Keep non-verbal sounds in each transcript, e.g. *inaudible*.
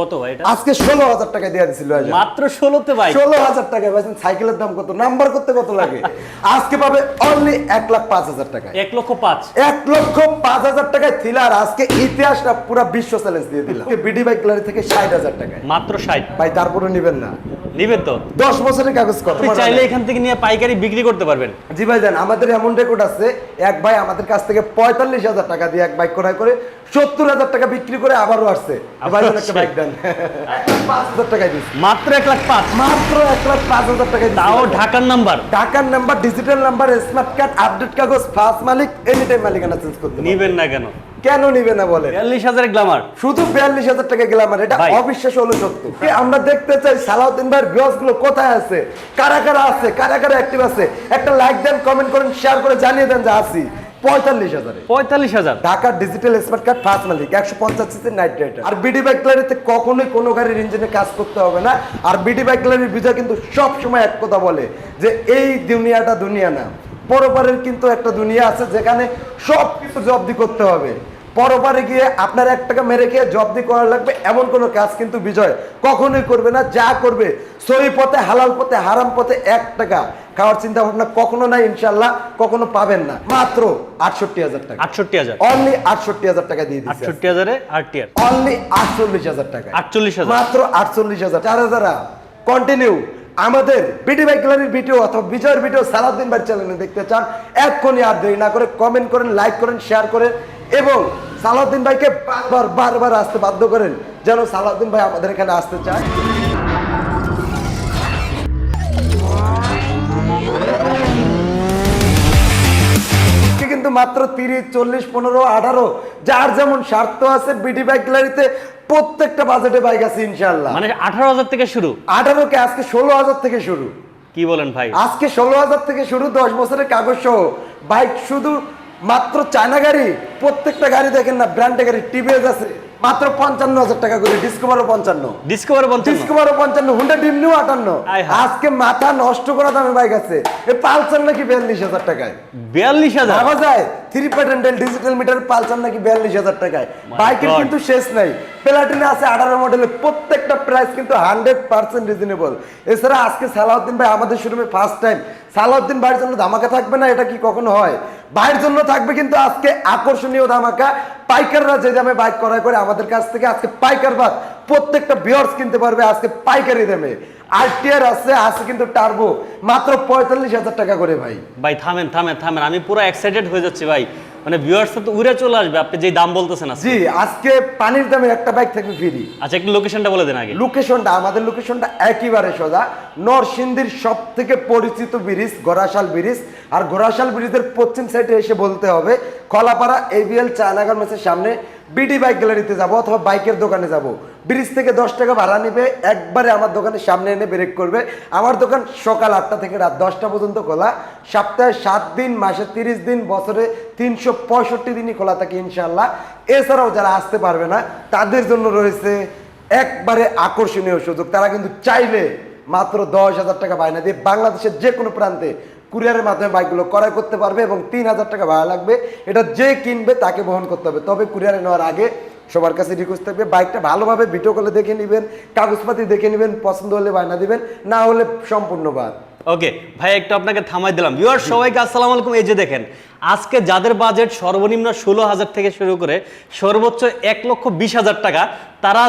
কত ভাই এটা? আজকে ষোলো হাজার টাকা দিয়ে দিছিল মাত্র ষোলোতে ভাই? ষোলো হাজার টাকা ভাইজান সাইকেলের দাম কত? নাম্বার করতে কত লাগে? আজকে পাবে অনলি এক লাখ পাঁচ হাজার টাকা এক লক্ষ পাঁচ? এক লক্ষ পাঁচ হাজার টাকায় থ্রিলার আজকে ইতিহাসটা পুরো বিশ্ব চ্যালেঞ্জ দিয়ে দিলাম। বিডি বাইক গ্যালারি থেকে ষাট হাজার টাকায়। মাত্র ষাট? ভাই তারপরে নেবেন না। নিবেন তো? দশ বছরের কাগজ কত? চাইলে এখান থেকে নিয়ে পাইকারি বিক্রি করতে পারবেন। জি ভাই জান আমাদের এমন রেকর্ড আছে এক ভাই আমাদের কাছ থেকে পঁয়তাল্লিশ হাজার টাকা দিয়ে এক বাইক ক্রয় করে সত্তর হাজার টাকা বিক্রি করে আবারও আসছে। ভাই একটা বাইক দেন। পাঁচ হাজার টাকায় দিচ্ছি মাত্র এক লাখ পাঁচ। মাত্র এক লাখ পাঁচ হাজার টাকায় তাও ঢাকার নাম্বার। ঢাকার number digital number smart card update কাগজ ফার্স্ট মালিক এনি টাইম মালিকানা চেঞ্জ করতে নিবেন না কেন? কেন নিবে না বলে বিয়াল্লিশ হাজার গ্লামার শুধু বিয়াল্লিশ হাজার টাকা গেলাম এটা অবিশ্বাস হলো সত্য। আমরা দেখতে চাই সালাউদ্দিন ভাইয়েরগুলো কোথায় আছে? কারা কারা আছে? কারা কারা অ্যাক্টিভ আছে? একটা লাইক দেন কমেন্ট করেন শেয়ার করে জানিয়ে দেন যে আসি পঁয়তাল্লিশ হাজারে। পঁয়তাল্লিশ হাজার। ঢাকার ডিজিটাল স্মার্ট কার্ড ফার্স্ট মালিক একশো পঞ্চাশ সিসি নাইট রাইডার আর বিডি বাইক গ্যালারিতে কখনোই কোনো গাড়ির ইঞ্জিনে কাজ করতে হবে না। আর বিডি বাইক গ্যালারির বিজয় কিন্তু সব সময় এক কথা বলে যে এই দুনিয়াটা দুনিয়া না। পরপারের কিন্তু একটা দুনিয়া আছে যেখানে সব কিছু জব্দি করতে হবে। পরপারে গিয়ে আপনার এক টাকা মেরে খেয়ে জব্দি করা লাগবে এমন কোনো কাজ কিন্তু বিজয় কখনোই করবে না। যা করবে সহি পথে হালাল পথে হারাম পথে এক টাকা খাওয়ার চিন্তা ভাবনা কখনো নাই ইনশাল্লাহ কখনো পাবেন না। মাত্র আটষট্টি হাজার টাকা। আটষট্টি হাজার। অনলি আটষট্টি হাজার টাকা দিয়ে দিচ্ছে আটষট্টি হাজারে আর অনলি আটচল্লিশ হাজার টাকা। আটচল্লিশ হাজার। মাত্র আটচল্লিশ হাজার। যারা যারা কন্টিনিউ আমাদের বিটি বাইক গ্যালারির ভিডিও অথবা বিজয়ের ভিডিও সারাদিন ভাই চ্যানেলে দেখতে চান এক্ষুনি আর দেরি না করে কমেন্ট করেন লাইক করেন শেয়ার করেন। এবং সালাউদ্দিন ভাইকে বারবার বারবার আসতে বাধ্য করেন যেন সালাউদ্দিন ভাই আমাদের এখানে আসতে চায়। কিন্তু মাত্র তিরিশ চল্লিশ পনেরো আঠারো যার যেমন স্বার্থ আছে বিডি বাইক গ্যালারিতে প্রত্যেকটা বাজেটে বাইক আছে ইনশাল্লাহ মানে আঠারো হাজার থেকে শুরু? আঠারো কে আজকে ষোলো হাজার থেকে শুরু। কি বলেন ভাই? আজকে ষোলো হাজার থেকে শুরু দশ বছরের কাগজ সহ। বাইক শুধু মাত্র চায়না গাড়ি প্রত্যেকটা গাড়ি দেখেন না ব্র্যান্ডের গাড়ি টিভিএস আছে মাত্র পঞ্চান্ন হাজার টাকা করে ডিসকভারও পঞ্চান্ন। ডিসকভার ডিসকভারও পঞ্চান্ন হুন্ডা ডিমনিও আটান্ন। আজকে মাথা নষ্ট করা দামে বাইক আছে। এ পালসার নাকি বিয়াল্লিশ হাজার টাকায়? বিয়াল্লিশ হাজার? ভাবা যায় থ্রি প্যাটেন্ডেল ডিজিটাল মিটার পালসার নাকি বিয়াল্লিশ হাজার টাকায়। বাইকের কিন্তু শেষ নাই। প্লাটিনা আছে আঠারো মডেলের প্রত্যেকটা প্রাইস কিন্তু হান্ড্রেড পার্সেন্ট রিজনেবল এছাড়া আজকে সালাউদ্দিন ভাই আমাদের শোরুমে ফার্স্ট টাইম সালাউদ্দিন ভাইয়ের জন্য ধামাকা থাকবে না, এটা কি কখনো হয়? ভাইয়ের জন্য থাকবে কিন্তু আজকে আকর্ষণীয় ধামাকা, পাইকাররা যে দামে বাইক ক্রয় করে আমাদের কাছ থেকে, আজকে পাইকার বাদ প্রত্যেকটা বিয়ার্স কিনতে পারবে, আজকে পাইকারি দামে। আর টিয়ার আছে আছে কিন্তু টার্বো। মাত্র পঁয়তাল্লিশ হাজার টাকা করে ভাই। ভাই থামেন থামেন থামেন। আমি পুরো এক্সাইটেড হয়ে যাচ্ছি ভাই। মানে ভিউয়ার্স তো উড়ে চলে আসবে আপনি যে দাম বলতেছেন আজকে। জি আজকে পানির দামে একটা বাইক থাকবে ফ্রি আচ্ছা একটু লোকেশনটা বলে দেন আগে। লোকেশনটা আমাদের লোকেশনটা একেবারে সোজা। নরসিংদীর সব থেকে পরিচিত ব্রিজ গোরাশাল ব্রিজ। আর গোরাশাল ব্রিজের পশ্চিম সাইডে এসে বলতে হবে কলাপাড়া এবিএল চায়নাগর মেসের সামনে বিডি বাইক গ্যালারিতে যাব অথবা বাইকের দোকানে যাব। ব্রিজ থেকে দশ টাকা ভাড়া নেবে, একবারে আমার দোকানের সামনে এনে ব্রেক করবে। আমার দোকান সকাল আটটা থেকে রাত দশটা পর্যন্ত খোলা। সপ্তাহে সাত দিন, মাসে তিরিশ দিন, বছরে তিনশো পঁয়ষট্টি দিনই খোলা থাকে ইনশাল্লাহ এছাড়াও যারা আসতে পারবে না, তাদের জন্য রয়েছে একবারে আকর্ষণীয় সুযোগ। তারা কিন্তু চাইলে মাত্র দশ হাজার টাকা বায়না দিয়ে বাংলাদেশের যে কোনো প্রান্তে কুরিয়ারের মাধ্যমে বাইকগুলো ক্রয় করতে পারবে এবং তিন হাজার টাকা ভাড়া লাগবে। এটা যে কিনবে তাকে বহন করতে হবে। তবে কুরিয়ারে নেওয়ার আগে সবার কাছে রিকোয়েস্ট থাকবে, বাইকটা ভালোভাবে ভিডিও কলে দেখে নেবেন, কাগজপাতি দেখে নেবেন, পছন্দ হলে বায়না দিবেন, না হলে সম্পূর্ণ বাদ। ওকে, ভাই, একটু আপনাকে থামাই দিলাম। ভিউয়ার সবাইকে আসসালামু আলাইকুম। এই যে দেখেন, আজকে যাদের বাজেট সর্বনিম্ন ষোলো হাজার থেকে শুরু করে সর্বোচ্চ এক লক্ষ বিশ হাজার টাকা, তারা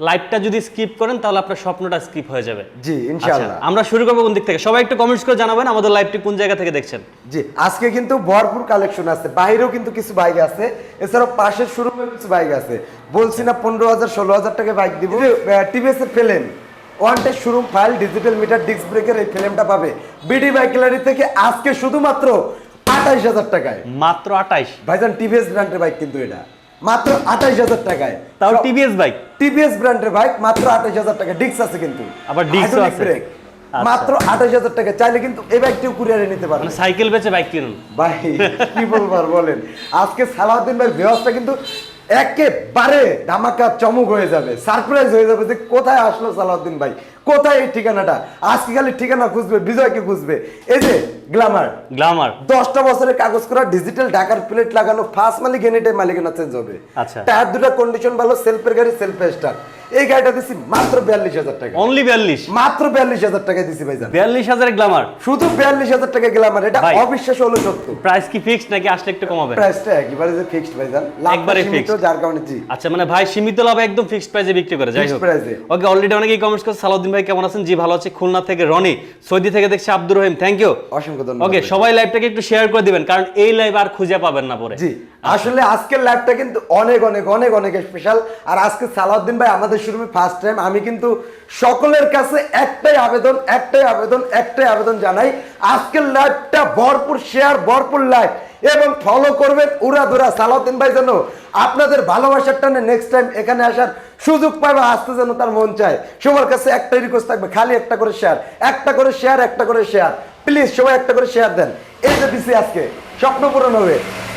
লাইভটা যদি স্কিপ করেন তাহলে আপনার স্বপ্নটা স্কিপ হয়ে যাবে। জি আচ্ছা, ইনশাআল্লাহ আমরা শুরু করব কোন দিক থেকে? সবাই একটু কমেন্টস করে জানাবেন আমাদের লাইভটি কোন জায়গা থেকে দেখছেন? জি আজকে কিন্তু ভরপুর কালেকশন আছে বাইরেও কিন্তু কিছু বাইক আছে এছাড়াও পাশের শোরুমে কিছু বাইক আছে। বলছি না পনেরো হাজার ষোলো হাজার টাকা বাইক দিব। টিভিএস এর ফেলেন one tech showroom file digital meter disc ব্রেকের এই ফিল্মটা পাবে। বিডি বাইক গ্যালারি থেকে আজকে শুধুমাত্র আঠাইশ হাজার টাকায়। মাত্র আঠাইশ। ভাইজান টিভিএস ব্র্যান্ডের বাইক কিন্তু এটা। মাত্র আঠাইশ হাজার টাকায়। তাও টিভিএস বাইক টিভিএস ব্র্যান্ডের বাইক মাত্র আঠাইশ হাজার টাকা ডিস্ক আছে কিন্তু। আবার Hydraulic আছে। আচ্ছা। মাত্র আঠাইশ হাজার টাকা চাইলে কিন্তু এই বাইকটিও কুরিয়ারে নিতে পারবেন। মানে সাইকেল বেচে বাইক কিনুন। ভাই কি বলবার বলেন। আজকে সালাউদ্দিন ভাই ব্যবস্থা কিন্তু একেবারে ধামাকা চমক হয়ে যাবে। সারপ্রাইজ হয়ে যাবে যে কোথায় আসলো সালাউদ্দিন ভাই। কোথায় এই ঠিকানাটা? আজকে খালি ঠিকানা খুঁজবে বিজয়কে খুঁজবে। এই যে গ্লামার গ্লামার দশটা বছরের কাগজ করা ডিজিটাল ঢাকার প্লেট লাগানো ফার্স্ট মালিক এনিটাই মালিকানা চেঞ্জ হবে। আচ্ছা। টায়ার দুটো কন্ডিশন ভালো সেলফের গাড়ি সেলফ স্টার্ট এই গাড়িটা দিছি মাত্র বিয়াল্লিশ হাজার টাকা। অনলি বিয়াল্লিশ? মাত্র বিয়াল্লিশ হাজার টাকায় দিছি ভাইজান। বিয়াল্লিশ হাজারের গ্লামার শুধু বিয়াল্লিশ হাজার টাকা গেলাম আর এটা অবিশ্বাস হলো সত্য। প্রাইস কি ফিক্সড নাকি আসলে একটু কমাবে প্রাইসটা একেবারে যে ফিক্সড ভাইজান। একবারে একবারে ফিক্সড। যার কারণে জি। আচ্ছা মানে ভাই সীমিত লাভ একদম ফিক্সড প্রাইসে বিক্রি করে যাই হোক। ওকে অলরেডি অনেকেই কমেন্টস করছে সালাউদ্দিন ভাই কেমন আছেন? জি ভালো আছে। খুলনা থেকে রনি সৌদি থেকে দেখছি আব্দুর রহিম। থ্যাংক ইউ অসংখ্য ধন্যবাদ ওকে সবাই লাইভটাকে একটু শেয়ার করে দিবেন কারণ এই লাইভ আর খুঁজে পাবেন না পরে। জি আসলে আজকের লাইভটা কিন্তু অনেক অনেক অনেক অনেক স্পেশাল আর আজকে সালাউদ্দিন ভাই আমাদের শুরুমে ফার্স্ট টাইম আমি কিন্তু সকলের কাছে একটাই আবেদন একটাই আবেদন একটাই আবেদন জানাই। আজকের লাইভটা ভরপুর শেয়ার ভরপুর লাইভ এবং ফলো করবেন উড়া দুরা সালাউদ্দিন ভাই যেন আপনাদের ভালোবাসার টানে নেক্সট টাইম এখানে আসার সুযোগ পাবে আসতে যেন তার মন চায়। সবার কাছে একটাই রিকোয়েস্ট থাকবে খালি একটা করে শেয়ার একটা করে শেয়ার একটা করে শেয়ার প্লিজ সবাই একটা করে শেয়ার দেন। এই যে দিছি আজকে স্বপ্ন পূরণ হবে।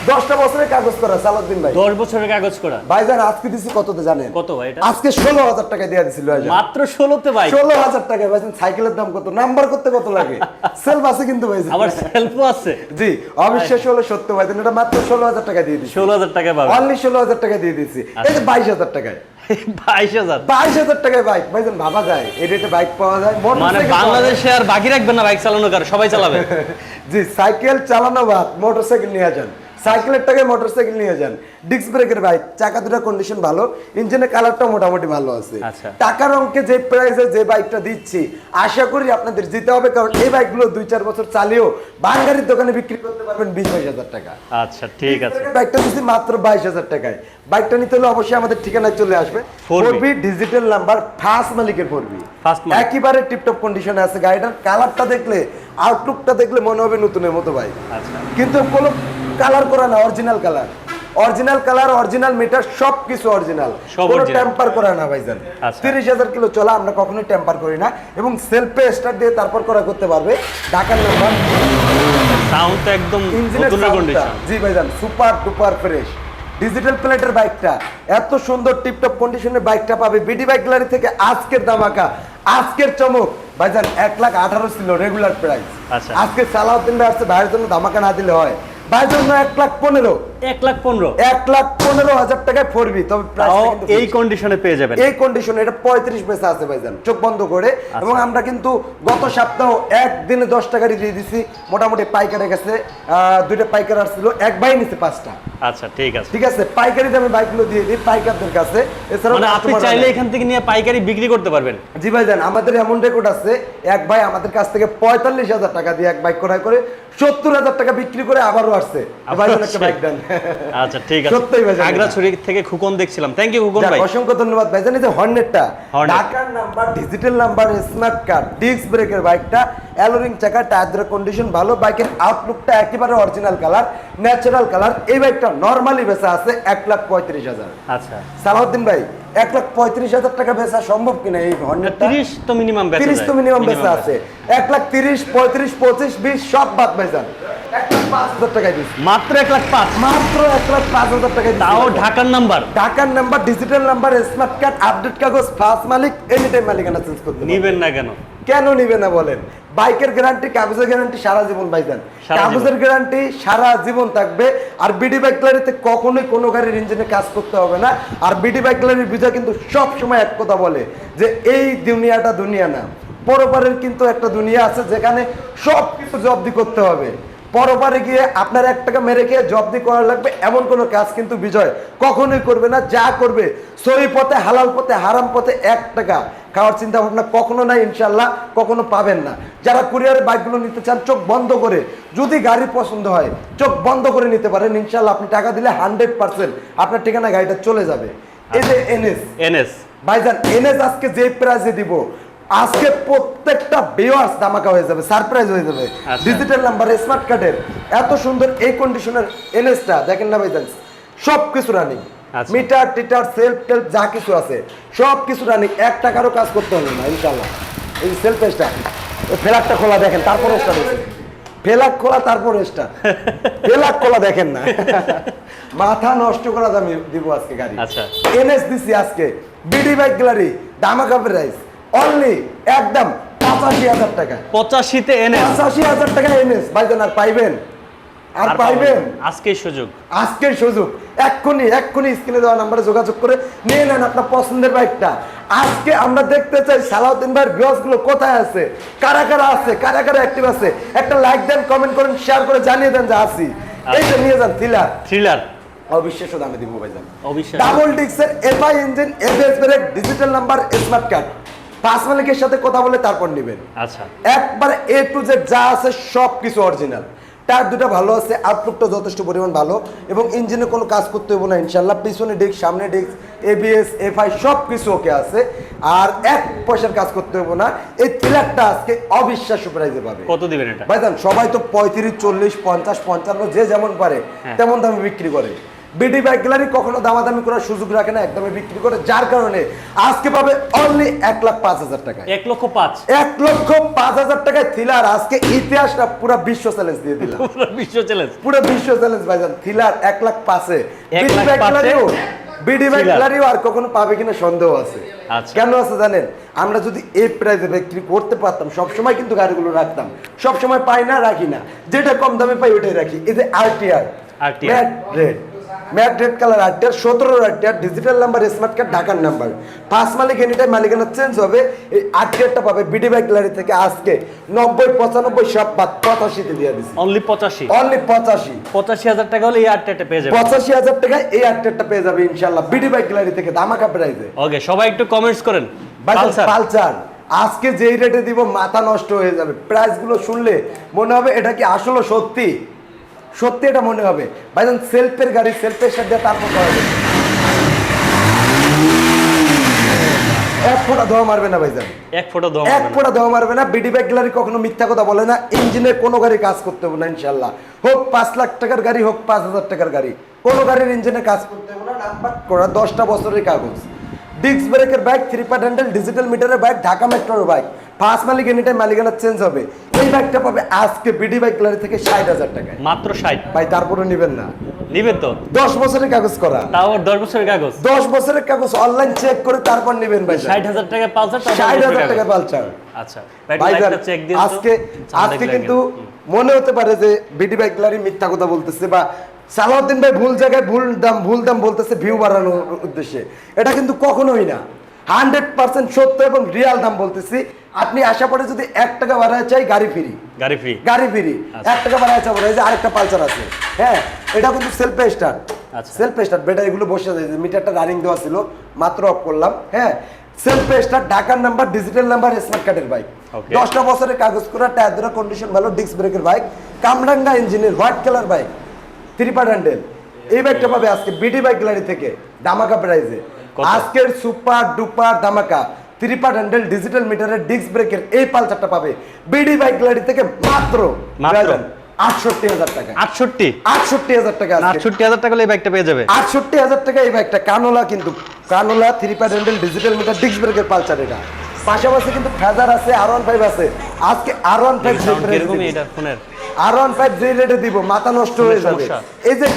দশটা বছরের কাগজ করা সালাউদ্দিন ভাই। দশ বছরের কাগজ করা। ভাইজান আজকে দিছি কততে জানেন? কত ভাই এটা? আজকে ষোলো হাজার টাকা দিয়ে দিছিল মাত্র ষোলোতে ভাই। ষোলো হাজার টাকা ভাইজান সাইকেলের দাম কত? নাম্বার করতে কত লাগে? সেলফ আছে কিন্তু ভাই আবার সেলফও আছে। জি অবিশ্বাস হলো সত্য ভাইজান এটা মাত্র ষোলো হাজার টাকা দিয়ে দিছি। ষোলো হাজার টাকা পাবে অনলি ষোলো হাজার টাকা দিয়ে দিছি। এই যে বাইশ হাজার টাকায়। বাইশ হাজার। বাইশ হাজার টাকায় বাইক ভাইজান ভাবা যায়। এই রেটে বাইক পাওয়া যায়। মানে। বাংলাদেশে আর বাকি রাখবেন না বাইক চালানো কার সবাই চালাবে। *laughs* জি সাইকেল চালানো বাদ মোটরসাইকেল নিয়ে যান। সাইকেলের টাকায় মোটরসাইকেল নিয়ে যান। ডিস্ক ব্রেকের বাইক চাকা দুটা কন্ডিশন ভালো ইঞ্জিনের কালারটা মোটামুটি ভালো আছে। আচ্ছা। টাকার অঙ্কে যে প্রাইসে যে বাইকটা দিচ্ছি আশা করি আপনাদের জিতে হবে কারণ এই বাইকগুলো দুই চার বছর চালিয়েও বাঙ্গারির দোকানে বিক্রি করতে পারবেন বিশ বাইশ হাজার টাকা। আচ্ছা ঠিক আছে। বাইকটা দিচ্ছি মাত্র বাইশ হাজার টাকায়। বাইকটা নিতে হলে অবশ্যই আমাদের ঠিকানায় চলে আসবে। Four B. Digital number first মালিকের ফোর। একেবারে টিপটপ কন্ডিশনে আছে গাড়িটার। কালারটা দেখলে আউটলুকটা দেখলে মনে হবে নতুনের মতো ভাই। আচ্ছা। কিন্তু কোনো কালার করা না original colour original colour original meter সব কিছু অরিজিনাল কোনো টেম্পার করা না ভাইজান। আচ্ছা। তিরিশ হাজার কিলো চলা আমরা কখনোই টেম্পার করি না। এবং সেলফে স্টার্ট দিয়ে তারপর করা করতে পারবে ঢাকার নাম্বার সাউন্ড একদম ইঞ্জিনের জি ভাইজান সুপার ডুপার ফ্রেশ ডিজিটাল প্লেটের বাইকটা এত সুন্দর টিপটপ কন্ডিশনের বাইকটা পাবে বিডি বাইক গ্যালারি থেকে আজকের দামাকা আজকের চমক। ভাইজান এক লাখ আঠারো ছিল রেগুলার প্রাইস আচ্ছা। আজকে সালাউদ্দিন ভাই আসছে ভাইয়ের জন্য ধামাকা না দিলে হয়। ভাইয়ের জন্য এক লাখ পনেরো। এক লাখ পনেরো। এক লাখ পনেরো হাজার টাকায় ফোরবি তবে তাও price টা কিন্তু এই কন্ডিশনে পেয়ে যাবেন। এই কন্ডিশনে এটা পঁয়ত্রিশ পয়সা আছে ভাইজান চোখ বন্ধ করে। আচ্ছা। এবং আমরা কিন্তু গত সপ্তাহ একদিনে দশ টাকা দিয়ে দিছি মোটামুটি পাইকারের কাছে দুইটা পাইকার আসছিল এক ভাই নিছে পাঁচটা। আচ্ছা ঠিক আছে। ঠিক আছে পাইকারি দামে বাইকগুলো দিয়ে দিই পাইকারদের কাছে। এছাড়াও মানে আপনি চাইলে এখান থেকে নিয়ে পাইকারি বিক্রি করতে পারবেন। জি ভাইজান আমাদের এমন রেকর্ড আছে এক ভাই আমাদের কাছ থেকে পঁয়তাল্লিশ হাজার টাকা দিয়ে এক বাইক ক্রয় করে সত্তর হাজার টাকা বিক্রি করে আবারও ভাইজান *laughs* একটা বাইক দেন। আচ্ছা ঠিক আছে। সত্যই ভাইজান আগ্রাছড়ি থেকে খুকন দেখছিলাম। থ্যাংক ইউ খুকন ভাই। অসংখ্য ধন্যবাদ ভাই। জানি যে হর্নেটটা ঢাকার number digital number smart card disc ব্রেকের বাইকটা অ্যালোরিং চাকা টায়ার কন্ডিশন ভালো বাইকের আউটলুকটা একেবারে অরিজিনাল কালার ন্যাচারাল কালার এই বাইকটা নর্মালি বেচা আছে এক লাখ পঁয়ত্রিশ হাজার। আচ্ছা। সালাউদ্দিন ভাই এক লাখ পঁয়ত্রিশ হাজার টাকা বেচা সম্ভব কিনা এই তিরিশ তো মিনিমাম তিরিশ তো মিনিমাম বেচা আছে। এক লাখ তিরিশ পঁয়ত্রিশ পঁচিশ বিশ সব বাদ ভাইজান মাত্র এক লাখ পাঁচ। মাত্র এক লাখ পাঁচ হাজার তাও ঢাকার নাম্বার। ঢাকার number digital number smart card update কাগজ ফার্স্ট মালিক এনি টাইম মালিকানা চেঞ্জ করতে নিবেন না কেন? কেন নিবে না বলেন? বাইকের গ্যারান্টি কাগজের গ্যারান্টি সারা জীবন ভাইজান। কাগজের গ্যারান্টি সারা জীবন থাকবে। আর বিডি বাইক গ্যালারিতে কখনোই কোনো গাড়ির ইঞ্জিনে কাজ করতে হবে না। আর বিডি বাইক গ্যালারির বিজয় কিন্তু সব সময় এক কথা বলে যে এই দুনিয়াটা দুনিয়া না। পরপারের কিন্তু একটা দুনিয়া আছে যেখানে সব কিছু জব্দি করতে হবে। পরপারে গিয়ে আপনার এক টাকা মেরে খেয়ে জব্দি করা লাগবে এমন কোনো কাজ কিন্তু বিজয় কখনোই করবে না যা করবে সই পথে হালাল পথে হারাম পথে এক টাকা খাওয়ার চিন্তা ভাবনা কখনো নাই ইনশাল্লাহ কখনো পাবেন না। যারা কুরিয়ারের বাইকগুলো নিতে চান চোখ বন্ধ করে যদি গাড়ি পছন্দ হয় চোখ বন্ধ করে নিতে পারেন ইনশাল্লাহ আপনি টাকা দিলে হান্ড্রেড পার্সেন্ট আপনার ঠিকানা গাড়িটা চলে যাবে। এই যে এনএস। এনএস। ভাইজান এনএস আজকে যে প্রাইজে দিব আজকে প্রত্যেকটা বেওয়ার্স ধামাকা হয়ে যাবে সারপ্রাইজ হয়ে যাবে। ডিজিটাল নাম্বার স্মার্ট কার্ডের এত সুন্দর এই কন্ডিশনের এনএসটা দেখেন না ভাইজান সব কিছু রানিং। মিটার টিটার সেলফ টেলফ যা কিছু আছে সব কিছু রানিং এক টাকারও কাজ করতে হবে না ইনশাল্লাহ এই সেলফ স্টার্ট ফ্ল্যাটটা খোলা দেখেন তারপর স্টার্ট হচ্ছে ফেলাক খোলা তারপর স্টার *laughs* ফেলাক খোলা দেখেন না। মাথা নষ্ট করা দামে দিব আজকে গাড়ি। আচ্ছা। এনএস দিছি আজকে। বিডি বাইক গ্যালারি দামাকা প্রাইস অনলি একদম পঁচাশি হাজার টাকা। পঁচাশিতে পঁচাশি হাজার টাকা এনএস। ভাইজান আর পাইবেন? আর পাইবেন? আজকেই সুযোগ। আজকের সুযোগ। এক্ষুনি এক্ষুনি স্ক্রিনে দেওয়া নাম্বারে যোগাযোগ করে নিয়ে নেন আপনার পছন্দের বাইকটা। আজকে আমরা দেখতে চাই সালাউদ্দিন ভাইয়ের ভিউজগুলো কোথায় আছে? কারা কারা আছে? কারা কারা অ্যাক্টিভ আছে? একটা লাইক দেন কমেন্ট করেন শেয়ার করে জানিয়ে দেন যে আসি এই যে নিয়ে যান থ্রিলার থ্রিলার অবিশ্বাস্য দামে দিব ভাইজান। অবিশ্বাস double ডিক্সের FI engine ABS brake digital number smart card পাঁচ মালিকের সাথে কথা বলে তারপর নেবেন। আচ্ছা। একবার এ টু জেড যা আছে সব কিছু অরিজিনাল টায়ার দুটো ভালো আছে আউটলুকটা যথেষ্ট পরিমাণ ভালো এবং ইঞ্জিনে কোনো কাজ করতে হবে না ইনশাল্লাহ পিছনে ডিস্ক সামনে ডিস্ক এবিএস এফআই সব কিছু ওকে আছে। আর এক পয়সার কাজ করতে হবে না এই থ্রিলারটা আজকে অবিশ্বাস্য প্রাইজে পাবে। কত দিবেন এটা? ভাইজান সবাই তো পঁয়ত্রিশ চল্লিশ পঞ্চাশ পঞ্চান্ন যে যেমন পারে হ্যাঁ। তেমন দামে বিক্রি করে। বিডি বাইক গ্যালারি কখনো দামাদামি করার সুযোগ রাখে না একদমই বিক্রি করে যার কারণে আজকে পাবে অনলি এক লাখ পাঁচ হাজার টাকা এক লক্ষ পাঁচ। এক লক্ষ পাঁচ হাজার টাকায় থ্রিলার আজকে ইতিহাসটা পুরো বিশ্ব চ্যালেঞ্জ দিয়ে দিলাম। পুরো বিশ্ব চ্যালেঞ্জ পুরো বিশ্ব চ্যালেঞ্জ ভাইজান থ্রিলার এক লাখ পাঁচে। বিডি বাইক গ্যালারিও বিডি বাইক। গ্যালারিও আর কখনো পাবে কিনা সন্দেহ আছে। আচ্ছা। কেন আছে জানেন? আমরা যদি এই প্রাইসে বিক্রি করতে পারতাম সবসময় কিন্তু গাড়িগুলো রাখতাম। সবসময় পাই না রাখি না। যেটা কম দামে পাই ওটাই রাখি। এই যে RTR red matte red colour RTR সতেরো RTR digital number smart card ঢাকার নাম্বার পাঁচ মালিক এনিটাইম মালিকানা চেঞ্জ হবে এই আরটিআরটা পাবে বিডি বাইক গ্যালারি থেকে আজকে। নব্বই পঁচানব্বই সব বাদ পঁচাশিতে দিয়ে দিচ্ছি অনলি পঁচাশি। অনলি পঁচাশি। পঁচাশি হাজার টাকা হলে এই আটটা পেয়ে যাবে। পঁচাশি হাজার টাকায় এই আটটা পেয়ে যাবে ইনশাল্লাহ বিডি বাইক গ্যালারি থেকে দামাকা প্রাইজে ওকে সবাই একটু কমেন্টস করেন। পালসার। পালচার আজকে যেই রেটে দিব মাথা নষ্ট হয়ে যাবে। প্রাইসগুলো শুনলে মনে হবে এটা কি আসলে সত্যি? সত্যি এটা মনে হবে। ভাইজান সেলফের গাড়ি সেলফের সাথে তারপর করা যাবে। এক ফোঁটা ধোয়া মারবে না ভাইজান। এক ফোটো দম এক ফোঁটা দেওয়া মারবে না। বিডি ব্যাগ গ্যালারি কখনো মিথ্যা কথা বলে না। ইঞ্জিনের কোনো গাড়ি কাজ করতে হবে না ইনশাল্লাহ হোক পাঁচ লাখ টাকার গাড়ি হোক পাঁচ হাজার টাকার গাড়ি। কোনো গাড়ির ইঞ্জিনে কাজ করতে হবে না। নাম্বার করা দশটা বছরের কাগজ। ডিস্ক ব্রেকের bike three part handle digital মিটারের বাইক ঢাকা মেট্রোর বাইক ফার্স্ট মালিক এনিটাইম মালিকানা চেঞ্জ হবে। এই বাইকটা পাবে আজকে বিডি বাইক গ্যালারি থেকে ষাট হাজার টাকায়। মাত্র ষাট। ভাই তারপরে নেবেন না। নিবেন তো? দশ বছরের কাগজ করা। তাও দশ বছরের কাগজ? দশ বছরের কাগজ অনলাইন চেক করে তারপর নেবেন ভাই। ষাট হাজার টাকা পালসার তাও ষাট হাজার টাকা। পালচার আচ্ছা ভাই ভাইজান, চেক দিন। আজকে আজকে কিন্তু মনে হতে পারে যে বিডি বাইক গ্যালারি মিথ্যা কথা বলতেছে বা সালাউদ্দিন ভাই ভুল জায়গায় ভুল দাম ভুল দাম বলতেছে ভিউ বাড়ানোর উদ্দেশ্যে। এটা কিন্তু কখনোই না। হান্ড্রেড পার্সেন্ট সত্য এবং রিয়াল দাম বলতেছি। আপনি আশা পরে যদি এক টাকা বাড়ায় চাই গাড়ি ফ্রি। গাড়ি ফ্রি। গাড়ি ফ্রি। আচ্ছা। এক টাকা বাড়ায় চাবো এই যে আরেকটা পালচার আছে। হ্যাঁ এটা কিন্তু সেলফ স্টার্ট। সেলফ স্টার্ট ব্যাটারিগুলো বসে যায়। মিটারটা রানিং দেওয়া ছিল মাত্র অফ করলাম। হ্যাঁ সেলফ স্টার্ট ঢাকার নাম্বার ডিজিটাল নাম্বার স্মার্ট কার্ডের বাইক দশটা বছরের কাগজ করা টায়ার ধরা কন্ডিশন ভালো ডিস্ক ব্রেকের বাইক কামরাঙ্গা ইঞ্জিনের হোয়াইট কালার বাইক ত্রিপার হ্যান্ডেল এই বাইকটা পাবে আজকে বিডি বাইক গ্যালারি থেকে দামাকা প্রাইজে? আজকের সুপার ডুপার দামাকা ত্রিপার হ্যান্ডেল ডিজিটাল মিটারের ডিস্ক ব্রেকের এই পালচারটা পাবে। বিডি বাইক গ্যালারি থেকে মাত্র? আটষট্টি হাজার টাকা। আটষট্টি? আটষট্টি হাজার টাকা আজকে। আটষট্টি হাজার টাকা এই ব্যাগটা পেয়ে যাবে। আটষট্টি হাজার টাকা এই বাইকটা কানোলা কিন্তু কানোলা three handle digital meter disc ব্রেকের পালচার এটা। পাশাপাশি কিন্তু ফেজার আছে আর ওয়ান ফাইভ আছে। আজকে আর ওয়ান ফাইভ ফোনের? আর ওয়ান ফাইভ যে রেটে দিব মাথা নষ্ট হয়ে যাবে। এই যে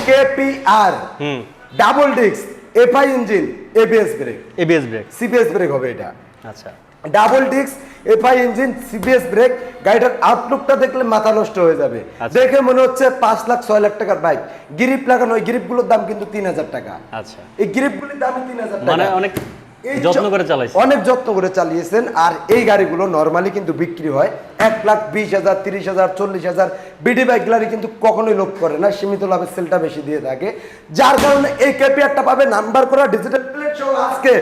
double disc FI engine ABS brake ABS brake CBS brake হবে এটা। আচ্ছা। Double disc FI engine CBS brake গাড়িটার আউটলুকটা দেখলে মাথা নষ্ট হয়ে যাবে। আচ্ছা। দেখে মনে হচ্ছে পাঁচ লাখ ছয় লাখ টাকার বাইক গ্রিপ লাগানো ওই গ্রিপগুলোর দাম কিন্তু তিন হাজার টাকা। আচ্ছা। এই গ্রিপগুলির দাম তিন হাজার মানে টাকা অনেক এই যত্ন করে চালাইছে অনেক যত্ন করে চালিয়েছেন। আর এই গাড়িগুলো নর্মালি কিন্তু বিক্রি হয়। এক লাখ বিশ হাজার তিরিশ হাজার চল্লিশ হাজার। বিডি বাইক গাড়ি কিন্তু কখনোই লোভ করে না। সীমিত লাভের সেলটা বেশি দিয়ে থাকে। যার কারণে এই কেপিআরটা পাবে। নাম্বার করা ডিজিটাল আজকে।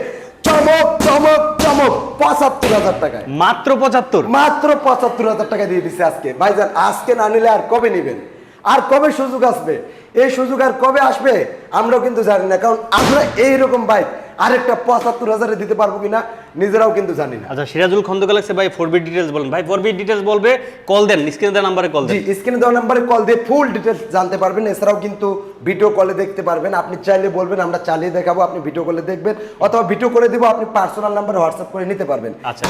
চমক চমক চমক। পঁচাত্তর হাজার টাকায়। মাত্র পঁচাত্তর? মাত্র পঁচাত্তর হাজার টাকা দিয়ে দিচ্ছে আজকে। ভাইজান আজকে না নিলে আর কবে নেবেন? আর কবে সুযোগ আসবে? এই সুযোগ আর কবে আসবে আমরাও কিন্তু জানি না। কারণ আমরা এইরকম বাইক আরেকটা পঁচাত্তর হাজারে দিতে পারব কিনা নিজেরাও কিন্তু জানি না। আচ্ছা সিরাজুল খন্দকার লাগছে ভাই ফোর বি ডিটেলস বলেন। ভাই ফোর বি ডিটেলস বলবে কল দেন স্ক্রিনে দেওয়া নাম্বারে কল জি দেন। স্ক্রিনে দেওয়া নাম্বারে কল দিয়ে ফুল ডিটেলস জানতে পারবেন। এছাড়াও কিন্তু ভিডিও কলে দেখতে পারবেন। আপনি চাইলে বলবেন আমরা চালিয়ে দেখাবো আপনি ভিডিও কলে দেখবেন। অথবা ভিডিও করে দিব আপনি পার্সোনাল নাম্বারে হোয়াটসঅ্যাপ করে নিতে পারবেন। আচ্ছা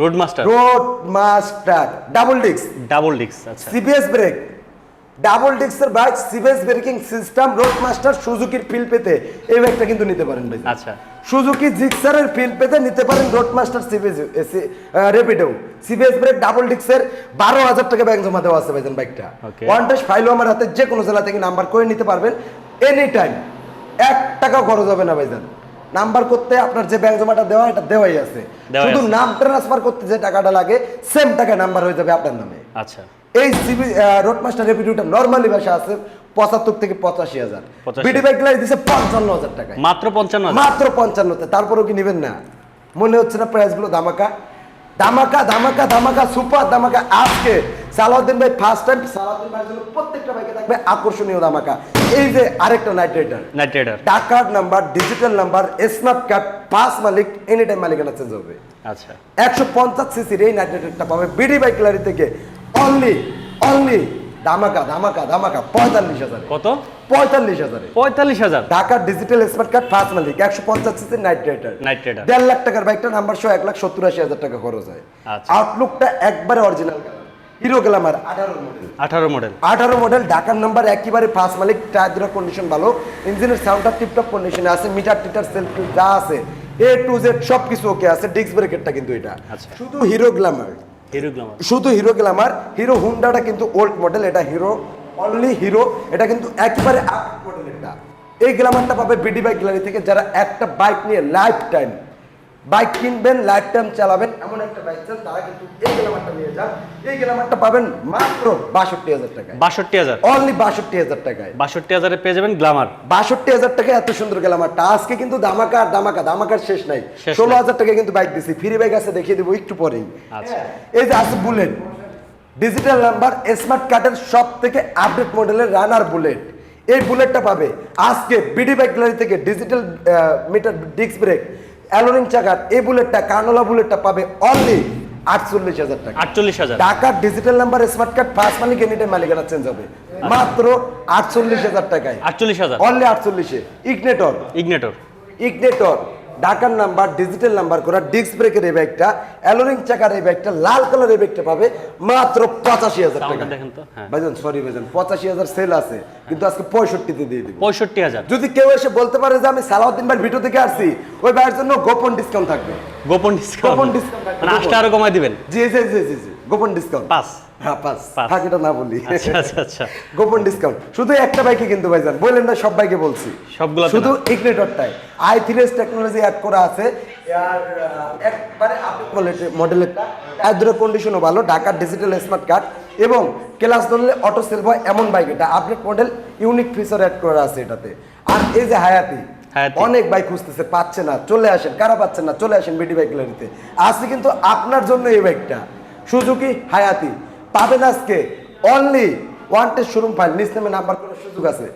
road master road master double disc double ডিক্স আচ্ছা। সিবিএস ব্রেক ডাবল ডিস্কের bike CBS braking system road master সুজুকির feel পেতে। এই বাইকটা কিন্তু নিতে পারেন ভাই। আচ্ছা। সুজুকি জিক্সারের ফিল পেতে নিতে পারেন রোড মাস্টার সিবিএস রেপিডো। সিবিএস ব্রেক ডাবল ডিস্কের বারো হাজার টাকা ব্যাংক জমা দেওয়া আছে ভাইজান বাইকটা. ওয়ান ফাইলও আমার হাতে যে কোনো জেলা থেকে নাম্বার করে নিতে পারবেন। এনি টাইম এক টাকা খরচ হবে না ভাইজান। নাম্বার করতে আপনার যে ব্যাংক জমাটা দেওয়া এটা দেওয়াই আছে। শুধু নাম ট্রান্সফার করতে যে টাকাটা লাগে সেম টাকায় নাম্বার হয়ে যাবে আপনার নামে। আচ্ছা। এই সিবি রোড মাস্টার রেপিডিউটা নর্মালি ভাষা আছে পঁচাত্তর থেকে পঁচাশি হাজার। 85 বিডি বাইক লাইট দিছে পঞ্চান্ন হাজার টাকায়। মাত্র পঞ্চান্ন মাত্র পঞ্চান্নতে তারপরেও কি নেবেন না? মনে হচ্ছে না প্রাইসগুলো ধামাকা। ধামাকা ধামাকা ধামাকা সুপার ধামাকা। আজকে সালাউদ্দিন ভাই ফার্স্ট টাইম সালাউদ্দিন ভাইয়ের জন্য প্রত্যেকটা বাইকে থাকবে আকর্ষণীয় ধামাকা। এই যে আরেকটা নাইট রাইডার নাইট রাইডার টাকার number digital number smart card pass মালিক এনি টাইম মালিকানা চেঞ্জ হবে। আচ্ছা। একশো পঞ্চাশ সিসির এই নাইট রাইডারটা পাবে। বিডি বাইক গ্যালারি থেকে অনলি অনলি ধামাকা ধামাকা ধামাকা পঁয়তাল্লিশ হাজারে। কত? পঁয়তাল্লিশ হাজারে। পঁয়তাল্লিশ হাজার। ঢাকার ডিজিটাল কার্ড ফার্স্ট মালিক একশো পঞ্চাশ সিসির নাইট রাইডার নাইট রাইডার দেড় লাখ টাকার বাইকটা নাম্বার সহ এক লাখ সত্তর আশি হাজার টাকা খরচ হয়। আচ্ছা। আউটলুকটা একবারে অরিজিনাল হিরো গ্লামার আঠারো মডেল আঠারো মডেল আঠারো মডেল ঢাকার নাম্বার একেবারে ফার্স্ট মালিক টায়ার দুটো কন্ডিশন ভালো। ইঞ্জিনের সাউন্ডটা টিপটপ কন্ডিশনে আছে মিটার টিটার সেলফ যা আছে। এ টু জেড সব কিছু ওকে আছে ডিস্ক ব্রেকেটটা কিন্তু এটা। আচ্ছা। শুধু হিরো গ্লামার শুধু হিরো গ্লামার হিরো হুন্ডাটা কিন্তু ওল্ড মডেল এটা হিরো অনলি হিরো এটা কিন্তু একেবারে মডেল এটা। এই গ্লামারটা পাবে বিডি বাইক গ্যালারি থেকে যারা একটা বাইক নিয়ে লাইফ টাইম বাইক কিনবেন লাইফ টাইম চালাবেন এমন একটা বাইক চান তারা কিন্তু এই গ্লামারটা নিয়ে যান। এই গ্লামারটা পাবেন মাত্র বাষট্টি হাজার টাকায়। বাষট্টি হাজার? অনলি বাষট্টি হাজার টাকায়। বাষট্টি হাজারে পেয়ে যাবেন গ্লামার। বাষট্টি হাজার টাকায় এত সুন্দর গ্লামারটা আজকে কিন্তু দামাকা আর দামাকা দামাকার শেষ নাই। ষোলো হাজার টাকায় কিন্তু বাইক দিছি। ফ্রি বাইক আছে দেখিয়ে দেবো একটু পরেই। আচ্ছা। হ্যাঁ, এই যে আছে বুলেট। ডিজিটাল নাম্বার স্মার্ট কার্ডের সব থেকে আপডেট মডেলের রানার বুলেট এই বুলেটটা পাবে। আজকে বিডি বাইক গ্যালারি থেকে ডিজিটাল মিটার ডিস্ক ব্রেক অ্যালোরিং চাকার এই বুলেটটা কার্নোলা বুলেটটা পাবে অনলি আটচল্লিশ হাজার টাকা। আটচল্লিশ হাজার। টাকার digital number smart card first মালিক এনিটাইম মালিকানা চেঞ্জ হবে। মাত্র আটচল্লিশ হাজার টাকায়। আটচল্লিশ হাজার। অনলি আটচল্লিশে। ইগনেটর ইগনেটর ইগনেটর ঢাকার নাম্বার ডিজিটাল নাম্বার করা ডিস্ক ব্রেকের এই ব্যাগটা অ্যালোরিং চাকার এই ব্যাগটা লাল কালার এই ব্যাগটা পাবে মাত্র পঁচাশি হাজার টাকা। দেখেন তো হ্যাঁ। ভাইজান সরি ভাইজান পঁচাশি হাজার সেল আছে কিন্তু আজকে পঁয়ষট্টিতে দিয়ে দিব। পঁয়ষট্টি হাজার। যদি কেউ এসে বলতে পারে যে আমি সালাউদ্দিন ভাই ভিডিও থেকে আসছি ওই ভাইয়ের জন্য গোপন ডিসকাউন্ট থাকবে। গোপন ডিসকাউন্ট গোপন থাকবে, মানে আটটা আরও কমাই দিবেন। জি জি জি জি গোপন ডিসকাউন্ট পাঁচ হ্যাঁ না বলি। আচ্ছা আচ্ছা আচ্ছা। গোপন ডিসকাউন্ট শুধু একটা বাইকে কিন্তু ভাইজান বললেন না সব বাইকে বলছি। সবগুলোতে শুধু ইগনেটরটাই I three S technology add করা আছে। একবারে আপডেট মডেলেরটা এর কন্ডিশনও ভালো ঢাকার ডিজিটাল স্মার্ট কার্ড এবং ক্লাস ধরলে অটো সেল হয় এমন বাইক এটা। Update model unique feature add করা আছে এটাতে। আর এই যে হায়াতি হায়াতি। অনেক বাইক খুঁজতেছে পাচ্ছে না চলে আসেন। কারা পাচ্ছেন না চলে আসেন বিডি বাইক গ্যালারিতে আজকে কিন্তু আপনার জন্য এই বাইকটা সুজুকি হায়াতি পাবেন আজকে। Only one test showroom file নিচ নামে নাম্বার করার সুযোগ আছে।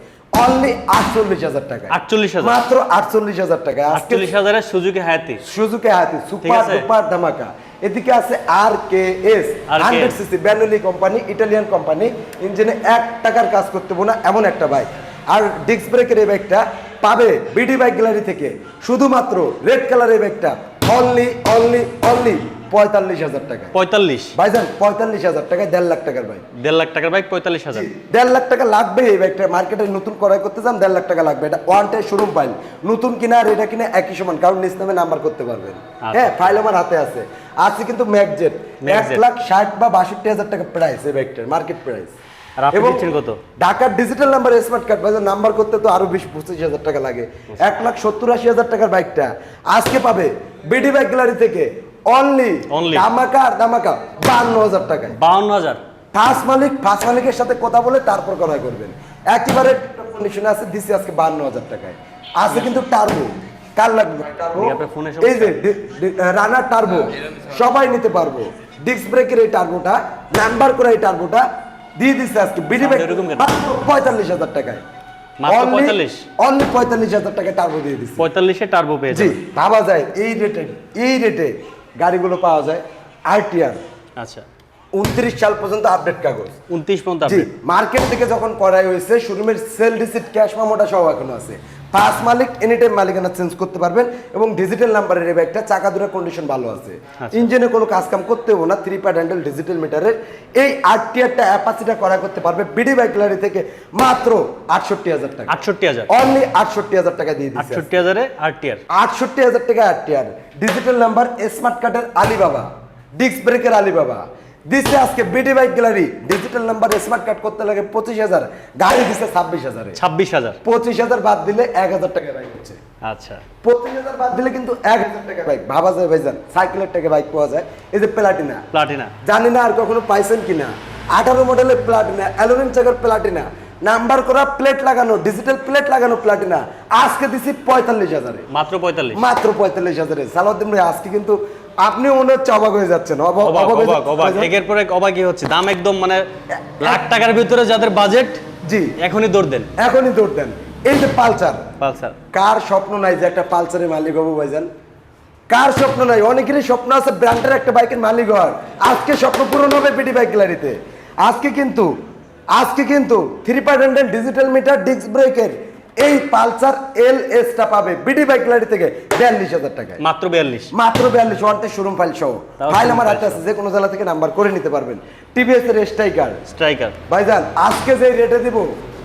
অনলি আটচল্লিশ হাজার টাকা। 48,000 মাত্র আটচল্লিশ হাজার টাকা। আটচল্লিশ হাজারের সুজুকি হায়াতি। সুজুকি হায়াতি সুপার সুপার ধামাকা। এদিকে আছে R K S hundred CC Benelli company Italian company ইঞ্জিনে এক টাকার কাজ করতে না এমন একটা বাইক আর ডিস্ক ব্রেকের এই বাইকটা পাবে বিডি বাইক গ্যালারি থেকে। শুধুমাত্র রেড কালার এই বাইকটা অনলি অনলি অনলি পঁয়তাল্লিশ হাজার টাকা। পঁয়তাল্লিশ? ভাইজান পঁয়তাল্লিশ হাজার টাকায় দেড় লাখ টাকার বাইক দেড় লাখ টাকার বাইক পঁয়তাল্লিশ হাজার। দেড় লাখ টাকা লাগবে এই বাইকটা মার্কেটে নতুন ক্রয় করতে যান দেড় লাখ টাকা লাগবে। এটা ওয়ান টাইম শোরুম ফাইল নতুন কিনা আর এটা কিনা একই সমান কারণ নিজ নামে নাম্বার করতে পারবেন। হ্যাঁ ফাইল আমার হাতে আছে। আছে কিন্তু ম্যাকজেট এক লাখ ষাট বা বাষট্টি হাজার টাকা প্রাইস এই বাইকটার মার্কেট প্রাইস কত? ঢাকার ডিজিটাল নাম্বার স্মার্ট কার্ড বাজার নাম্বার করতে তো আরও বিশ পঁচিশ হাজার টাকা লাগে। এক লাখ সত্তর আশি হাজার টাকার বাইকটা আজকে পাবে বিডি বাইক গ্যালারি থেকে অনলি Only। ধামাকা আর ধামাকা বান্ন হাজার টাকায়। বাউন্ন হাজার ফার্স্ট মালিক ফার্স্ট মালিকের সাথে কথা বলে তারপর ক্রয় করবেন। একেবারে কন্ডিশনে আছে দিছি আজকে বান্ন হাজার টাকায়। আছে কিন্তু টার্বো কার লাগবে? এই যে রানার টার্বো সবাই নিতে পারব। ডিস্ক ব্রেকের এই টার্বোটা নাম্বার করা এই টার্বোটা দিয়ে দিচ্ছে আজকে? মাত্র পঁয়তাল্লিশ হাজার টাকায় অনলি পঁয়তাল্লিশ? হাজার টাকা টার্বো দিয়ে দিচ্ছে পঁয়তাল্লিশে টার্বো পেয়ে জি যাবেন। ভাবা যায় এই রেটে এই রেটে গাড়িগুলো পাওয়া যায় আরটিআর। আচ্ছা। উনত্রিশ সাল পর্যন্ত আপডেট কাগজ। উনত্রিশ পর্যন্ত মার্কেট থেকে যখন করাই হয়েছে শোরুমের সেল রিসিট ক্যাশ মামোটা সব এখনও আছে। পাঁচ মালিক এনি টাইম মালিকানা চেঞ্জ করতে পারবেন এবং ডিজিটাল নাম্বারের এই ব্যাগটা চাকা দুটো কন্ডিশন ভালো আছে। আচ্ছা। ইঞ্জিনে কোনো কাজ কাম করতে হবে না থ্রি পার্ট হ্যান্ডেল ডিজিটাল মিটারের এই আরটিআরটা অ্যাপাসিটা করা করতে পারবে বিডি বাইক গ্যালারি থেকে মাত্র আটষট্টি হাজার টাকা। আটষট্টি হাজার। অনলি আটষট্টি হাজার টাকা দিয়ে দিচ্ছে আটষট্টি হাজারে আরটিআর আটষট্টি হাজার টাকা আরটিআর ডিজিটাল নাম্বার স্মার্ট কার্ডের আলিবাবা ডিস্ক ব্রেকের আলিবাবা দিচ্ছে আজকে BD bike gallery digital number smart card করতে লাগে পঁচিশ হাজার গাড়ি দিচ্ছে ছাব্বিশ হাজারে। ছাব্বিশ হাজার। পঁচিশ হাজার বাদ দিলে এক হাজার টাকা বাইক হচ্ছে। আচ্ছা। পঁচিশ হাজার বাদ দিলে কিন্তু এক হাজার টাকা বাইক ভাবা যায় ভাইজান সাইকেলের টাকা বাইক পাওয়া যায়। এই যে প্লাটিনা প্লাটিনা জানি না আর কখনো পাইছেন কিনা। আঠারো মডেলের প্লাটিনা অ্যালুমিন চাকার প্লাটিনা নাম্বার করা প্লেট লাগানো ডিজিটাল প্লেট লাগানো প্লাটিনা আজকে দিছি পঁয়তাল্লিশ হাজারে। মাত্র পঁয়তাল্লিশ। মাত্র পঁয়তাল্লিশ হাজারে। সালাউদ্দিন ভাই আজকে কিন্তু আপনি মনে হচ্ছে অবাক হয়ে যাচ্ছেন অবাক অবাক? একের পর এক অবাকই হচ্ছে। দাম একদম মানে লাখ টাকার ভিতরে যাদের বাজেট জি। এখনই দৌড় দেন। এখনই দৌড় দেন। এই যে পালসার। পালসার। কার স্বপ্ন নাই যে একটা পালসারের মালিক হব ভাইজান? কার স্বপ্ন নাই? অনেকেরই স্বপ্ন আছে ব্র্যান্ডের একটা বাইকের মালিক হওয়ার। আজকে স্বপ্ন পূরণ হবে বিডি বাইক গ্যালারিতে আজকে কিন্তু আজকে কিন্তু three part digital meter disc ব্রেকের এই পালসার এল এসটা পাবে বিডি বাইক গ্যালারি থেকে বিয়াল্লিশ হাজার টাকায়। মাত্র বিয়াল্লিশ। মাত্র বিয়াল্লিশ ওয়ানটে শোরুম ফাইল সহ। ফাইল আমার হাতে আছে যে কোনো জেলা থেকে নাম্বার করে নিতে পারবেন। টিভিএস এর স্ট্রাইকার স্ট্রাইকার ভাইজান আজকে যে রেটে দিব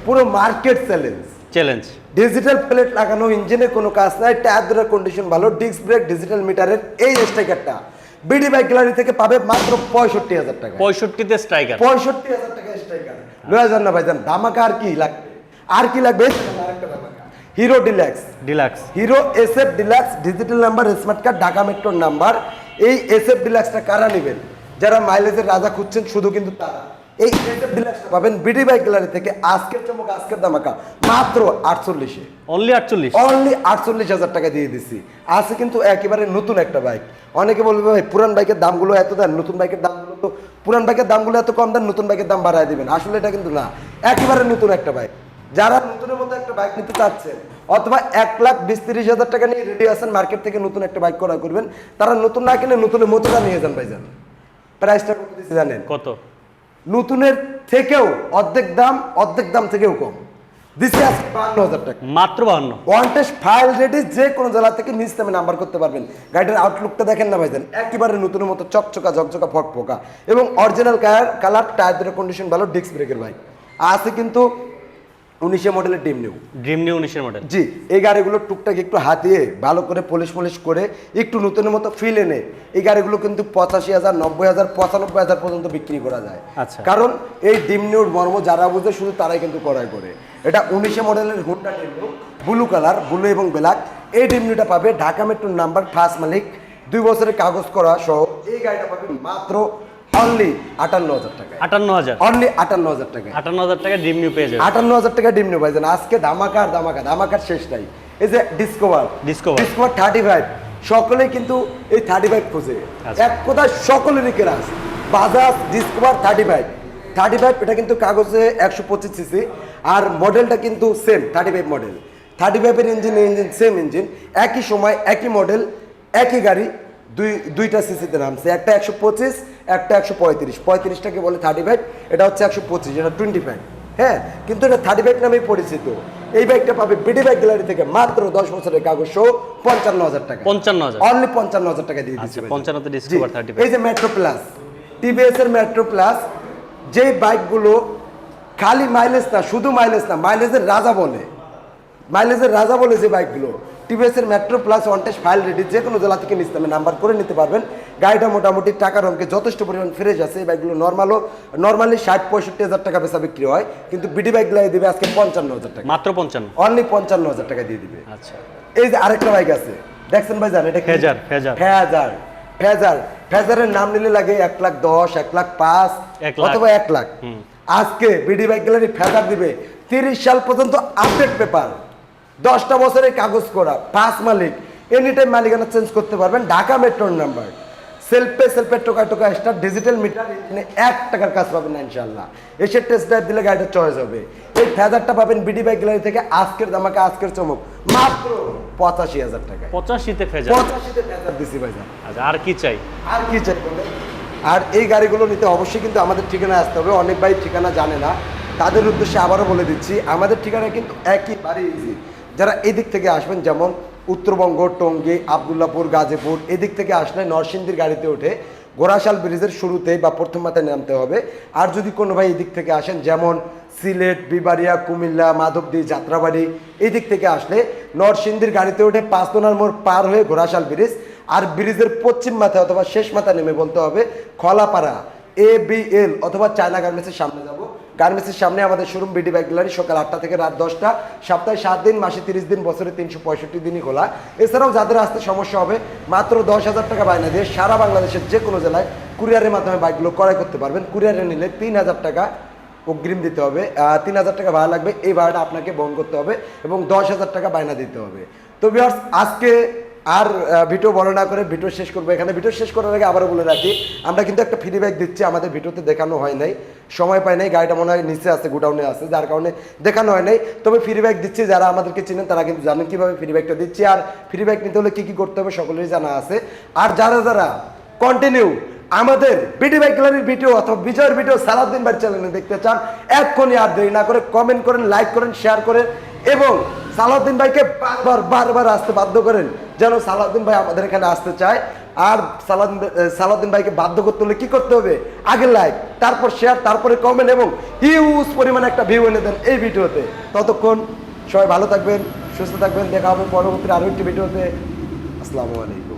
পুরো market challenge challenge digital plate লাগানো ইঞ্জিনে কোনো কাজ নাই টায়ার দুটার কন্ডিশন ভালো ডিস্ক ব্রেক ডিজিটাল মিটারের এই স্ট্রাইকারটা বিডি বাইক গ্যালারি থেকে পাবে মাত্র পঁয়ষট্টি হাজার টাকা পঁয়ষট্টিতে স্ট্রাইকার পঁয়ষট্টি হাজার টাকা স্ট্রাইকার হাজার না ভাইজান ধামাকা আর কি লাগবে? আর কি লাগবে? Hero Deluxe Deluxe Hero SF Deluxe digital number smart card Dhaka মেট্রোর নাম্বার এই এসএফ ডিলাক্সটা কারা নেবেন? যারা মাইলেজের রাজা খুঁজছেন শুধু কিন্তু তারা। এই এসএফ ডিলাক্সটা পাবেন বিডি বাইক গ্যালারি থেকে আজকের চমক আজকের দামাকা মাত্র আটচল্লিশে। অনলি আটচল্লিশ। অনলি আটচল্লিশ হাজার টাকা দিয়ে দিছি। আছে কিন্তু একেবারে নতুন একটা বাইক অনেকে বলবে ভাই পুরান বাইকের দামগুলো এত দেন নতুন বাইকের দামগুলো তো পুরান বাইকের দামগুলো এত কম দেন নতুন বাইকের দাম বাড়ায় দেবেন। আসলে এটা কিন্তু না। একেবারে নতুন একটা বাইক যারা নতুনের মতো একটা বাইক নিতে চাচ্ছেন অথবা এক লাখ বিশ তিরিশ হাজার টাকা নিয়ে রেডি আছেন মার্কেট থেকে নতুন একটা বাইক ক্রয় করবেন তারা নতুন না কিনে নতুনের মতোটা নিয়ে যান ভাইজান। প্রাইসটা কত জানেন? কত? নতুনের থেকেও অর্ধেক দাম অর্ধেক দাম থেকেও কম। দিচ্ছে আজকে বান্ন হাজার টাকা। মাত্র বাহান্ন? ওয়ান্টেজ ফাইল রেডি যে কোনো জেলা থেকে নিজ নামে নাম্বার করতে পারবেন। গাড়িটার আউটলুকটা দেখেন না ভাইজান একেবারে নতুনের মতো চকচকা ঝকঝকা এবং অরিজিনাল কালার কালার টায়ার দুটো কন্ডিশন ভালো ডিস্ক ব্রেকের বাইক আছে কিন্তু উনিশে মডেলের ডিম নিউ ড্রিম নিউ উনিশের মডেল জি এই গাড়িগুলো টুকটাক একটু হাতিয়ে ভালো করে পলিশ পলিশ করে একটু নতুনের মতো ফিল এনে এই গাড়িগুলো কিন্তু পঁচাশি হাজার নব্বই হাজার পঁচানব্বই হাজার পর্যন্ত বিক্রি করা যায়। আচ্ছা। কারণ এই ডিম নিউর মর্ম যারা বুঝে শুধু তারাই কিন্তু ক্রয় করে। এটা উনিশে মডেলের Honda new blue colour blue এবং ব্ল্যাক এই ডিম নিউটা পাবে ঢাকা মেট্রোর নাম্বার ফার্স্ট মালিক। দুই বছরের কাগজ করা সহ এই গাড়িটা পাবে মাত্র অনলি আটান্ন হাজার টাকা আটান্ন হাজার অনলি আটান্ন হাজার টাকা আটান্ন হাজার টাকা ড্রিম নিউ পেয়ে যাবে। আটান্ন হাজার টাকা ডিম নেব ভাইজান আজকে ধামাকার ধামাকা। ধামাকার শেষ নাই। এই যে Discover Discover। Discover thirty five সকলেই কিন্তু এই থার্টি ফাইভ খোঁজে। এক কথায় সকলেরই কেরাস Bajaj Discover thirty five thirty five এটা কিন্তু কাগজে একশো পঁচিশ সিসি আর মডেলটা কিন্তু same thirty five model thirty ফাইভের ইঞ্জিন ইঞ্জিন সেম ইঞ্জিন একই সময় একই মডেল একই গাড়ি দুই দুইটা সিসিতে নামছে। একটা একশো পঁচিশ একটা একশো পঁয়ত্রিশ। পঁয়ত্রিশটাকে বলে থার্টি ফাইভ এটা হচ্ছে একশো পঁচিশ এটা টোয়েন্টি ফাইভ হ্যাঁ কিন্তু এটা থার্টি ফাইভ নামেই পরিচিত। এই বাইকটা পাবে বিডি বাইক গ্যালারি থেকে মাত্র দশ বছরের কাগজ সহ পঞ্চান্ন হাজার টাকা। পঞ্চান্ন হাজার। অনলি পঞ্চান্ন হাজার টাকা দিয়ে দিচ্ছি আচ্ছা, ভাই। 55 তে জি, Discover 35 এই যে মেট্রো প্লাস টিভিএস এর মেট্রো প্লাস যেই বাইকগুলো খালি মাইলেজ না শুধু মাইলেজ না মাইলেজের রাজা বলে। মাইলেজের রাজা বলে যে বাইকগুলো। টিভিএস এর মেট্রো প্লাস ওয়ান্টেজ ফাইল রেডি যে কোনো জেলা থেকে নিতে হবে নাম্বার করে নিতে পারবেন। গাড়িটা মোটামুটি টাকার অঙ্কে যথেষ্ট পরিমাণ ফ্রেশ আছে। এই বাইকগুলো নর্মালও নর্মালি ষাট পঁয়ষট্টি হাজার টাকা বেচা বিক্রি হয়। কিন্তু বিডি বাইকগুলো দেবে আজকে পঞ্চান্ন হাজার টাকা। মাত্র পঞ্চান্ন? অনলি পঞ্চান্ন হাজার টাকা দিয়ে দিবে। আচ্ছা। এই যে আরেকটা বাইক আছে। দেখছেন ভাই জান এটা? Fazer, Fazer. Fazer Fazer. ফেজারের নাম নিলে লাগে এক লাখ দশ এক লাখ পাঁচ অথবা এক লাখ। আজকে বিডি বাইক গ্যালারি ফেজার দিবে। তিরিশ সাল পর্যন্ত আপডেট পেপার দশটা বছরের কাগজ করা পাঁচ মালিক এনি টাইম মালিকানা চেঞ্জ করতে পারবেন ঢাকা মেট্রোর নাম্বার সেলফে সেলফে টোকা টোকা স্টার ডিজিটাল মিটার এখানে এক টাকার কাজ পাবেন না ইনশাল্লাহ এসে টেস্ট ড্রাইভ দিলে গাড়িটা চয়েস হবে। এই ফেজারটা পাবেন বিডি বাইক গ্যালারি থেকে আজকের দামাকে আজকের চমক মাত্র পঁচাশি হাজার টাকা পঁচাশিতে ফেজা পঁচাশিতে ফেজার দিছি ভাই আচ্ছা আর কি চাই? আর কি চাই? আর এই গাড়িগুলো নিতে অবশ্যই কিন্তু আমাদের ঠিকানায় আসতে হবে অনেক ভাই ঠিকানা জানে না। তাদের উদ্দেশ্যে আবারও বলে দিচ্ছি আমাদের ঠিকানা কিন্তু একইবারে ইজি যারা এদিক থেকে আসবেন, যেমন উত্তরবঙ্গ, টঙ্গী, আবদুল্লাপুর, গাজীপুর, এদিক থেকে আসলে নরসিংদীর গাড়িতে উঠে গোরাশাল ব্রিজের শুরুতে বা প্রথম মাথায় নামতে হবে। আর যদি কোনো ভাই এদিক থেকে আসেন, যেমন সিলেট বিবারিয়া কুমিল্লা, মাধবদী, যাত্রাবাড়ি এই দিক থেকে আসলে নরসিংদীর গাড়িতে উঠে পাঁচদোনার মোড় পার হয়ে ঘোড়াশাল ব্রিজ আর ব্রিজের পশ্চিম মাথায় অথবা শেষ মাথায় নেমে বলতে হবে, খলাপাড়া এ বি এল অথবা চায়না গার্মেন্টসের সামনে যাব। গার্মেন্টসের সামনে আমাদের শোরুম বিডি বাইক গ্যালারি সকাল আটটা থেকে রাত দশটা। সপ্তাহে সাত দিন, মাসে তিরিশ দিন, বছরে তিনশো পঁয়ষট্টি দিনই খোলা। এছাড়াও যাদের আসতে সমস্যা হবে, মাত্র দশ হাজার টাকা বায়না দিয়ে সারা বাংলাদেশের যে কোনো জেলায় কুরিয়ারের মাধ্যমে বাইকগুলো ক্রয় করতে পারবেন। কুরিয়ারে নিলে তিন হাজার টাকা অগ্রিম দিতে হবে। তিন হাজার টাকা ভাড়া লাগবে। এই ভাড়াটা আপনাকে বহন করতে হবে এবং দশ হাজার টাকা বায়না দিতে হবে। তো ভিউয়ার্স আজকে আর ভিডিও বড় না করে ভিডিও শেষ করব। এখানে ভিডিও শেষ করার আগে আবারও বলে রাখি, আমরা কিন্তু একটা ফিডব্যাক দিচ্ছি, আমাদের ভিডিওতে দেখানো হয় নাই। সময় পাই নাই, গাড়িটা মনে হয় নিচে আছে গোডাউনে আছে, যার কারণে দেখানো হয় নাই। তবে ফিডব্যাক দিচ্ছি, যারা আমাদেরকে চিনেন তারা কিন্তু জানেন কীভাবে ফিডব্যাকটা দিচ্ছি। আর ফিডব্যাক নিতে হলে কি কি করতে হবে সকলেরই জানা আছে। আর যারা যারা কন্টিনিউ আমাদের বিডি বাইক গ্যালারির ভিডিও অথবা বিজয়ের ভিডিও সারাদিন বাড়ি চ্যানেলে দেখতে চান, এক্ষুনি আর দেরি না করে কমেন্ট করেন লাইক করেন শেয়ার করেন। এবং সালাউদ্দিন ভাইকে বারবার বারবার আসতে বাধ্য করেন যেন সালাউদ্দিন ভাই আমাদের এখানে আসতে চায়। আর সালাউদ্দিন সালাউদ্দিন ভাইকে বাধ্য করতে হলে কি করতে হবে? আগে লাইক তারপর শেয়ার তারপরে কমেন্ট এবং হিউজ পরিমাণে একটা ভিউ এনে দেন এই ভিডিওতে। ততক্ষণ সবাই ভালো থাকবেন, সুস্থ থাকবেন। দেখা হবে পরবর্তী আরও একটি ভিডিওতে। আসসালামু আলাইকুম।